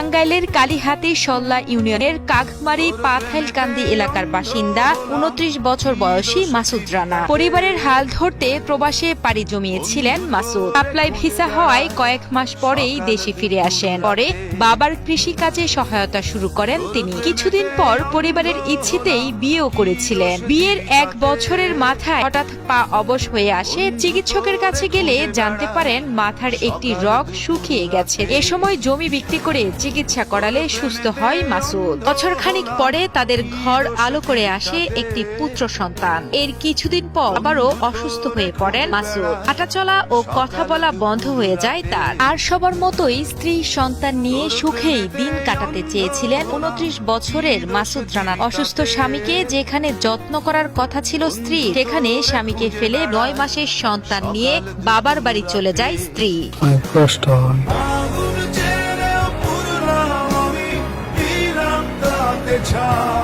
টাঙ্গাইলের কালীহাতি সল্লা ইউনিয়নের কাঘমারি পাথাইলকান্দি এলাকার বাসিন্দা, উনত্রিশ বছর বয়সী মাসুদ রানা। পরিবারের হাল ধরতে প্রবাসে পাড়ি জমিয়েছিলেন মাসুদ। সাপ্লাই ভিসা হওয়ায় কয়েক মাস পরেই দেশে ফিরে আসেন। পরে বাবার কৃষিকাজে সহায়তা শুরু করেন তিনি। কিছুদিন পর পরিবারের ইচ্ছেতেই বিয়েও করেছিলেন। বিয়ের এক বছরের মাথায় হঠাৎ পা অবশ হয়ে আসে। চিকিৎসকের কাছে গেলে জানতে পারেন, মাথার একটি রগ শুকিয়ে গেছে। এ সময় জমি বিক্রি করে চিকিৎসা করালে সুস্থ হয় মাসুদ। বছর খানিক পরে তাদের ঘর আলো করে আসে একটি পুত্র সন্তান। এর কিছুদিন পর আবারও অসুস্থ হয়ে পড়েন মাসুদ। হাঁটাচলা ও কথা বলা বন্ধ হয়ে যায় তার। আর সবার মতোই স্ত্রী সন্তান নিয়ে সুখেই দিন কাটাতে চেয়েছিলেন উনত্রিশ বছরের মাসুদ রানা। অসুস্থ স্বামীকে যেখানে যত্ন করার কথা ছিল স্ত্রী, সেখানে স্বামীকে ফেলে নয় মাসের সন্তান নিয়ে বাবার বাড়ি চলে যায় স্ত্রী। 잘